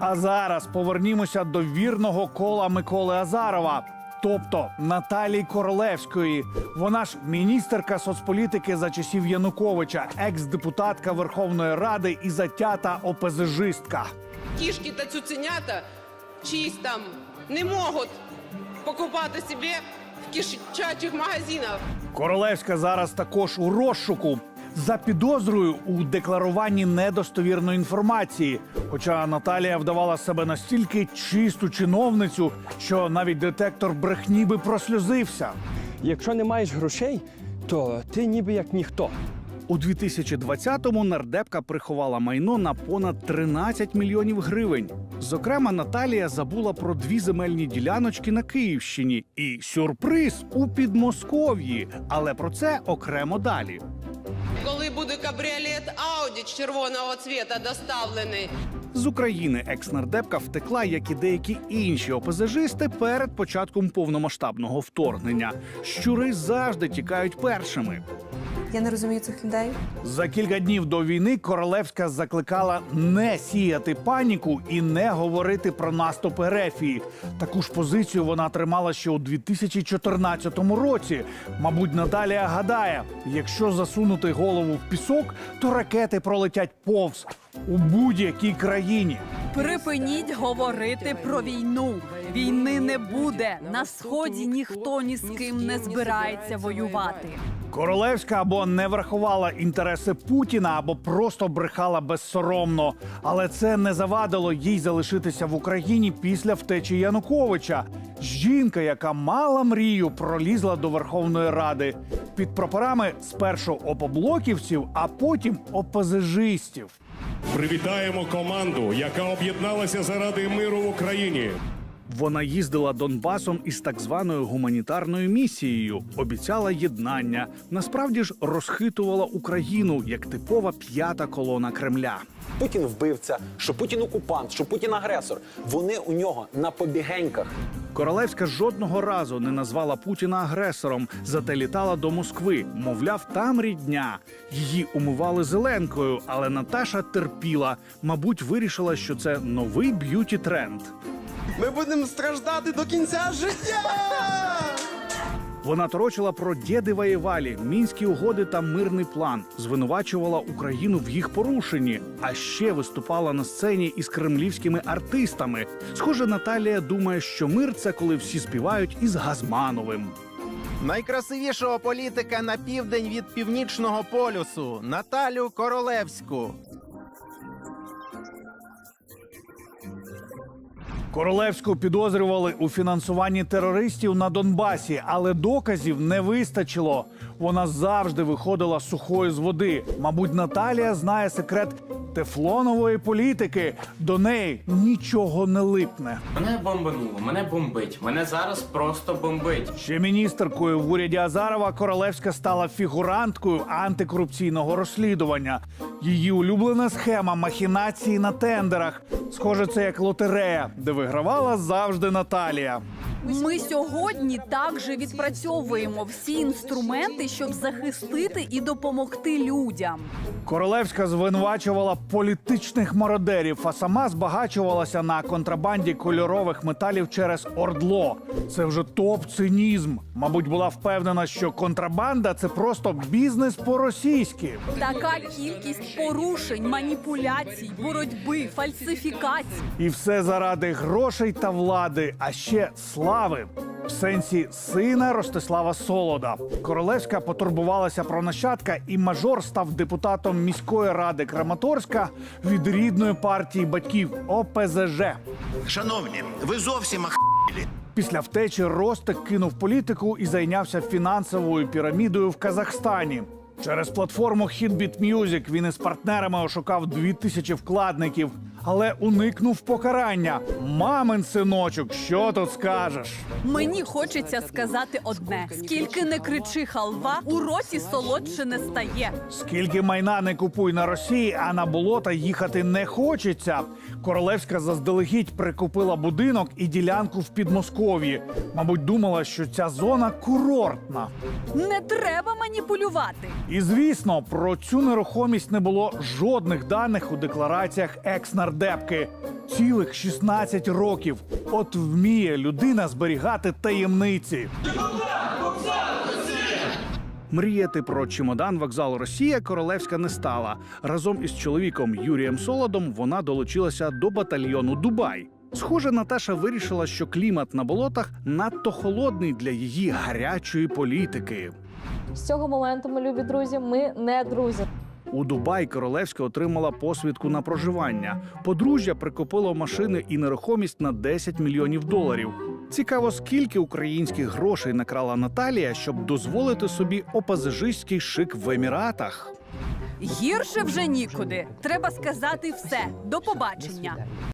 А зараз повернімося до вірного кола Миколи Азарова. Тобто Наталії Королевської. Вона ж міністерка соцполітики за часів Януковича, екс-депутатка Верховної Ради і затята ОПЗЖистка. кішки та цуценята чиїсь там не можуть покупати собі в кишачих магазинах. Королевська зараз також у розшуку за підозрою у декларуванні недостовірної інформації. Хоча Наталія вдавала себе настільки чисту чиновницю, що навіть детектор брехні би прослюзився. Якщо не маєш грошей, то ти ніби як ніхто. У 2020-му нардепка приховала майно на понад 13 мільйонів гривень. Зокрема, Наталія забула про дві земельні діляночки на Київщині і сюрприз у Підмосков'ї. Але про це окремо далі. Коли буде кабріолет Ауді червоного цвіта доставлений, З України екс-нардепка втекла, як і деякі інші опозажисти перед початком повномасштабного вторгнення. Щури завжди тікають першими. Я не розумію цих людей. За кілька днів до війни Королевська закликала не сіяти паніку і не говорити про наступ Ерефії. Таку ж позицію вона тримала ще у 2014 році. Мабуть, Наталія гадає: якщо засунути голову в пісок, то ракети пролетять повз у будь-якій країні. Припиніть говорити про війну. Війни не буде. На сході ніхто ні з ким не збирається воювати. Королевська або не врахувала інтереси Путіна, або просто брехала безсоромно. Але це не завадило їй залишитися в Україні після втечі Януковича. Жінка, яка мала мрію, пролізла до Верховної Ради під прапорами спершу опоблоківців, а потім опозижистів. Привітаємо команду, яка об'єдналася заради миру в Україні. Вона їздила Донбасом із так званою гуманітарною місією, обіцяла єднання. Насправді ж розхитувала Україну як типова п'ята колона Кремля. Путін вбивця, що Путін окупант, що Путін агресор. Вони у нього на побігеньках. Королевська жодного разу не назвала Путіна агресором, зате літала до Москви. Мовляв, там рідня. Її умивали зеленкою, але Наташа терпіла. Мабуть, вирішила, що це новий б'юті тренд. Ми будемо страждати до кінця життя. Вона торочила про дєди воєвалі, мінські угоди та мирний план, звинувачувала Україну в їх порушенні, а ще виступала на сцені із кремлівськими артистами. Схоже, Наталія думає, що мир це коли всі співають із Газмановим. Найкрасивішого політика на південь від північного полюсу Наталю Королевську. Королевську підозрювали у фінансуванні терористів на Донбасі, але доказів не вистачило. Вона завжди виходила сухою з води. Мабуть, Наталія знає секрет тефлонової політики. До неї нічого не липне. Мене бомбануло, мене бомбить. Мене зараз просто бомбить. Ще міністеркою в уряді Азарова Королевська стала фігуранткою антикорупційного розслідування. Її улюблена схема махінації на тендерах. Схоже, це як лотерея, де вигравала завжди Наталія. Ми сьогодні також відпрацьовуємо всі інструменти, щоб захистити і допомогти людям. Королевська звинувачувала політичних мародерів, а сама збагачувалася на контрабанді кольорових металів через ордло. Це вже топ-цинізм. Мабуть, була впевнена, що контрабанда це просто бізнес по-російськи. Така кількість порушень, маніпуляцій, боротьби, фальсифікацій. І все заради грошей та влади, а ще слави. В сенсі сина Ростислава Солода. Королевська потурбувалася про нащадка, і мажор став депутатом міської ради Краматорська від рідної партії батьків ОПЗЖ. Шановні, ви зовсім ах... Після втечі Ростик кинув політику і зайнявся фінансовою пірамідою в Казахстані. Через платформу Hitbit Music він із партнерами ошукав дві тисячі вкладників, але уникнув покарання. Мамин синочок, що тут скажеш? Мені хочеться сказати одне: скільки не кричи халва, у роті солодше не стає. Скільки майна не купуй на Росії, а на болота їхати не хочеться. Королевська заздалегідь прикупила будинок і ділянку в Підмосков'ї. Мабуть, думала, що ця зона курортна. Не треба маніпулювати. І звісно, про цю нерухомість не було жодних даних у деклараціях екс-нардепки. Нардепки. Цілих 16 років. От вміє людина зберігати таємниці. Мріяти про чемодан вокзал Росія королевська не стала. Разом із чоловіком Юрієм Солодом вона долучилася до батальйону Дубай. Схоже, Наташа вирішила, що клімат на болотах надто холодний для її гарячої політики. З цього моменту, ми любі друзі, ми не друзі. У Дубай Королевська отримала посвідку на проживання. Подружжя прикупило машини і нерухомість на 10 мільйонів доларів. Цікаво, скільки українських грошей накрала Наталія, щоб дозволити собі опазажистський шик в Еміратах. Гірше вже нікуди. Треба сказати все. До побачення.